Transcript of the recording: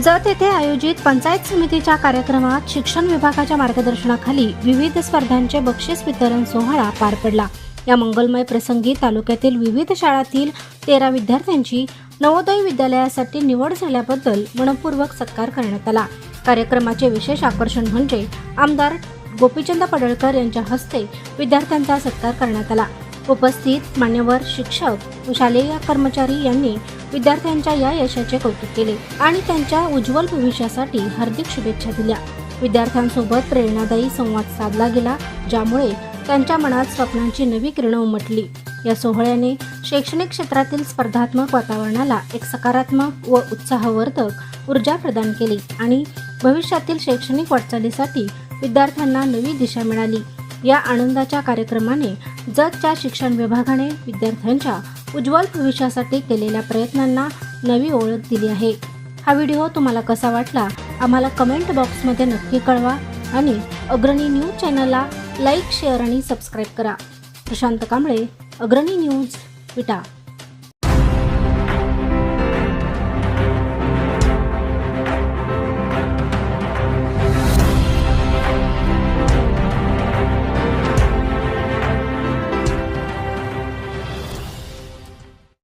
जत येथे आयोजित पंचायत समितीच्या कार्यक्रमात शिक्षण विभागाच्या मार्गदर्शनाखाली विविध स्पर्धांचे बक्षीस वितरण सोहळा पार पडला. या मंगलमय प्रसंगी तालुक्यातील विविध शाळातील तेरा विद्यार्थ्यांची नवोदय विद्यालयासाठी निवड झाल्याबद्दल मनपूर्वक सत्कार करण्यात आला. कार्यक्रमाचे विशेष आकर्षण म्हणजे आमदार गोपीचंद पडळकर यांच्या हस्ते विद्यार्थ्यांचा सत्कार करण्यात आला. उपस्थित मान्यवर शिक्षक व शालेय कर्मचारी यांनी विद्यार्थ्यांच्या या यशाचे कौतुक केले आणि त्यांच्या उज्ज्वल भविष्यासाठी हार्दिक शुभेच्छा दिल्या. विद्यार्थ्यांसोबत प्रेरणादायी संवाद साधला गेला ज्यामुळे त्यांच्या मनात स्वप्नांची नवी किरणं उमटली. या सोहळ्याने शैक्षणिक क्षेत्रातील स्पर्धात्मक वातावरणाला एक सकारात्मक व उत्साहवर्धक ऊर्जा प्रदान केली आणि भविष्यातील शैक्षणिक वाटचालीसाठी विद्यार्थ्यांना नवी दिशा मिळाली. या आनंदाच्या कार्यक्रमाने जतच्या शिक्षण विभागाने विद्यार्थ्यांच्या उज्ज्वल भविष्यासाठी केलेल्या प्रयत्नांना नवी ओळख दिली आहे. हा व्हिडिओ तुम्हाला कसा वाटला? आम्हाला कमेंट बॉक्समध्ये नक्की कळवा आणि अग्रणी न्यूज चॅनलला लाईक शेअर आणि सबस्क्राईब करा. प्रशांत कांबळे अग्रणी न्यूज विटा.